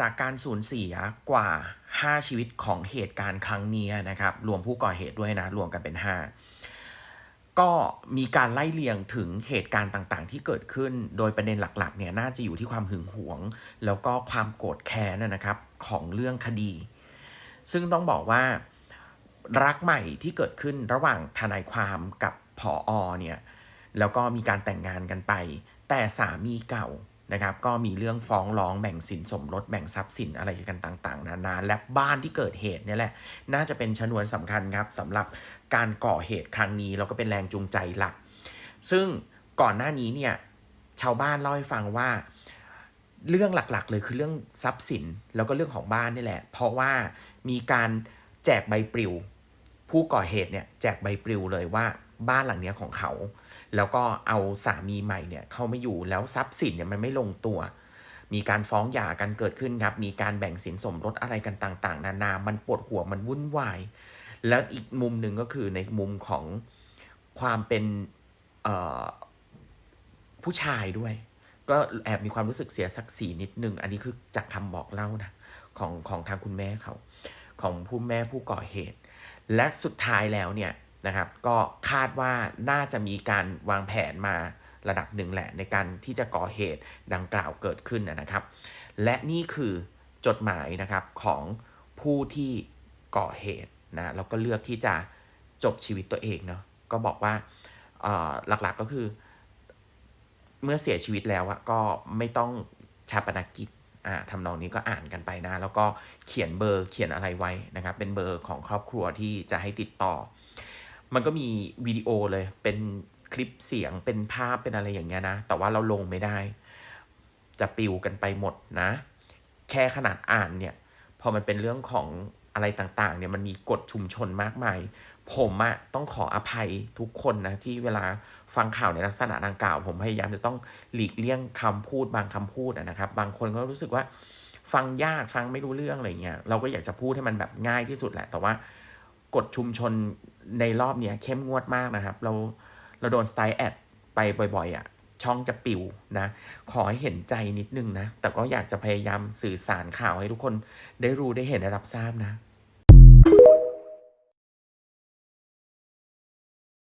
จากการสูญเสียกว่า 5 ชีวิตของเหตุการณ์ครั้งนี้นะครับ รวมผู้ก่อเหตุด้วยนะ รวมกันเป็น 5 ก็มีการไล่เลียงถึงเหตุการณ์ต่างๆ ที่เกิดขึ้น โดยประเด็นหลักๆ เนี่ยน่าจะอยู่ที่ความหึงหวง แล้วก็ความโกรธแค้นนะนะครับของเรื่องคดี ซึ่งต้องบอกว่ารักใหม่ที่เกิดขึ้นระหว่างทนายความกับผออเนี่ย แล้วก็มีการแต่งงานกันไป แต่สามีเก่า นะครับก็มีเรื่องฟ้องร้องแบ่งสินสมรสแบ่งทรัพย์สินอะไรกันต่าง ๆ นานาและบ้านที่เกิดเหตุเนี่ยแหละน่าจะเป็นชนวนสำคัญครับสำหรับการก่อเหตุครั้งนี้แล้วก็เป็นแรงจูงใจหลัก ซึ่งก่อนหน้านี้เนี่ยชาวบ้านเล่าให้ฟังว่าเรื่องหลักๆ เลยคือเรื่องทรัพย์สินแล้วก็เรื่องของบ้านนี่แหละ เพราะว่ามีการแจกใบปลิว ผู้ก่อเหตุเนี่ยแจกใบปลิวเลยว่าบ้านหลังนี้ของเขา แล้วก็เอาสามีใหม่เนี่ยเข้าไม่อยู่แล้วทรัพย์สินเนี่ยมันไม่ลงตัว มีการฟ้องหย่ากันเกิดขึ้นครับมีการแบ่งสินสมรสอะไรกันต่าง ๆ นานา มันปวดหัวมันวุ่นวาย แล้วอีกมุมหนึ่งก็คือในมุมของความเป็นผู้ชายด้วย ก็แอบมีความรู้สึกเสียศักดิ์ศรีนิดนึง อันนี้คือจากคำบอกเล่านะของของทางคุณแม่เขา ของผู้แม่ผู้ก่อเหตุ และสุดท้ายแล้วเนี่ย นะครับ ก็คาดว่าน่าจะมีการวางแผนมาระดับหนึ่งแหละ ในการที่จะก่อเหตุดังกล่าวเกิดขึ้นนะครับ และนี่คือจดหมายนะครับของผู้ที่ก่อเหตุนะแล้วก็เลือกที่จะจบชีวิตตัวเองเนาะก็บอกว่าหลักๆก็คือ เมื่อเสียชีวิตแล้วอะก็ไม่ต้องชาปนกิจอ่าทำนองนี้ก็อ่านกันไปนะ แล้วก็เขียนเบอร์เขียนอะไรไว้นะครับ เป็นเบอร์ของครอบครัวที่จะให้ติดต่อ มันก็มีวิดีโอเลย เป็นคลิปเสียงเป็นภาพเป็นอะไรอย่างเงี้ยนะ แต่ว่าเราลงไม่ได้ จะปิวกันไปหมดนะ แค่ขนาดอ่านเนี่ย พอมันเป็นเรื่องของอะไรต่างๆ เนี่ยมันมีกฎชุมชนมากมาย ผมอะต้องขออภัยทุกคนนะ ที่เวลาฟังข่าวในลักษณะดังกล่าว ผมพยายามจะต้องหลีกเลี่ยงคำพูดบางคำพูดนะครับ บางคนก็รู้สึกว่าฟังยากฟังไม่รู้เรื่องอะไรเงี้ยเราก็อยากจะพูดให้มันแบบง่ายที่สุดแหละ แต่ว่า กฎชุมชนในรอบเนี้ยเข้มงวดมากนะครับ เราเราโดนสไตล์แอดไปบ่อยๆอะช่องจะปิวนะ ขอให้เห็นใจนิดนึงนะ แต่ก็อยากจะพยายามสื่อสารข่าวให้ทุกคนได้รู้ได้เห็นได้รับทราบนะ